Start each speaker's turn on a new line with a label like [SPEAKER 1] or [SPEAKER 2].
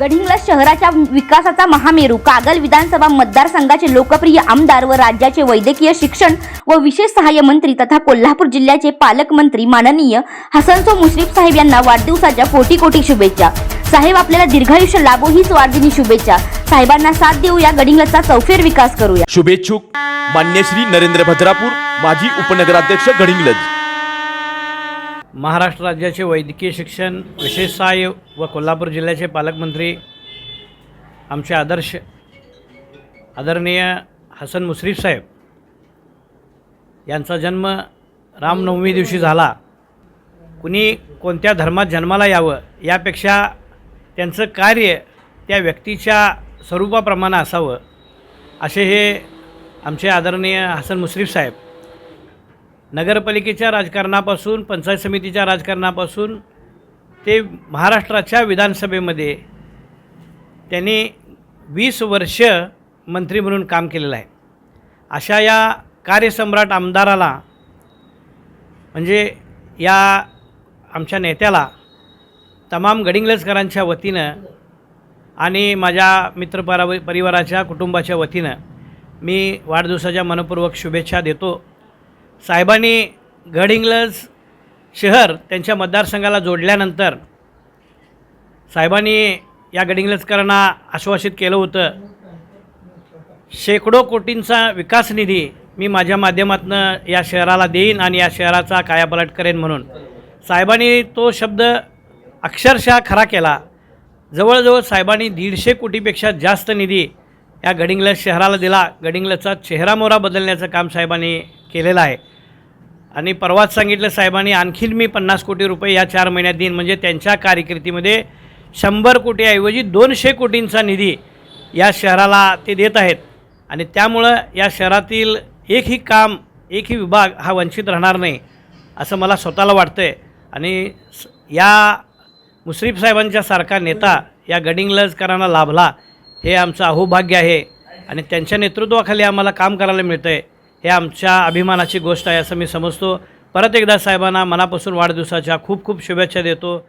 [SPEAKER 1] गडिंग्लज शहराच्या विकासाचा महामेरू. कागल विधानसभा मतदारसंघाचे लोकप्रिय आमदार व राज्याचे वैद्यकीय शिक्षण व विशेष सहाय्य मंत्री तथा कोल्हापूर जिल्ह्याचे पालकमंत्री माननीय हसनसो मुश्रीफ साहेब यांना वाढदिवसाच्या कोटी कोटी शुभेच्छा. साहेब आपल्याला दीर्घायुष्य लाभो हीच वाढदिनी शुभेच्छा. साहेबांना साथ देऊया गडिंग्लजचा चौफेर विकास करूया.
[SPEAKER 2] शुभेच्छुक. मान्य श्री नरेंद्र भद्रापूर माजी उपनगराध्यक्ष गडिंग्लज.
[SPEAKER 3] महाराष्ट्र राज्याचे वैद्यकीय शिक्षण विशेष सहाय्य व कोल्हापूर जिल्ह्याचे पालकमंत्री आमचे आदर्श आदरणीय हसन मुश्रीफ साहेब यांचा जन्म रामनवमी दिवशी झाला. कुणी कोणत्या धर्मात जन्माला यावं यापेक्षा त्यांचं कार्य त्या व्यक्तीच्या स्वरूपाप्रमाणे असावं असे हे आमचे आदरणीय हसन मुश्रीफ साहेब नगरपालिकेच्या राजकारणापासून पंचायत समितीच्या राजकारणापासून ते महाराष्ट्राच्या विधानसभेमध्ये त्यांनी वीस वर्ष मंत्री म्हणून काम केलेलं आहे. अशा या कार्यसम्राट आमदाराला म्हणजे या आमच्या नेत्याला तमाम गडिंगलजकरांच्या वतीनं आणि माझ्या मित्रपरा परिवाराच्या कुटुंबाच्या वतीनं मी वाढदिवसाच्या मनपूर्वक शुभेच्छा देतो. साहेबांनी गडिंग्लज शहर त्यांच्या मतदारसंघाला जोडल्यानंतर साहेबांनी या गडिंग्लजकरांना आश्वासित केलं होतं शेकडो कोटींचा विकास निधी मी माझ्या माध्यमातून या शहराला देईन आणि या शहराचा कायापलट करेन म्हणून. साहेबांनी तो शब्द अक्षरशः खरा केला. जवळजवळ साहेबांनी दीडशे कोटीपेक्षा जास्त निधी या गडिंग्लज शहराला दिला. गडिंग्लजचा चेहरामोहरा बदलण्याचं काम साहेबांनी केलेलं आहे. आणि परवाच सांगितलं साहेबांनी आणखीन मी पन्नास कोटी रुपये या चार महिन्यात देईन. म्हणजे त्यांच्या कार्यकिर्दीमध्ये शंभर कोटीऐवजी दोनशे कोटींचा निधी या शहराला ते देत आहेत. आणि त्यामुळं या शहरातील एकही काम एकही विभाग हा वंचित राहणार नाही असं मला स्वतःला वाटतं आहे आणि या मुश्रीफ साहेबांच्या सारखा नेता या गडिंग्लजकरांना लाभला. हे आमचं अहोभाग्य आहे आणि त्यांच्या नेतृत्वाखाली आम्हाला काम करायला मिळतं आहे हे आमच्या अभिमानाची गोष्ट आहे असं मी समजतो. परत एकदा साहेबांना मनापासून वाढदिवसाच्या खूप खूप शुभेच्छा देतो.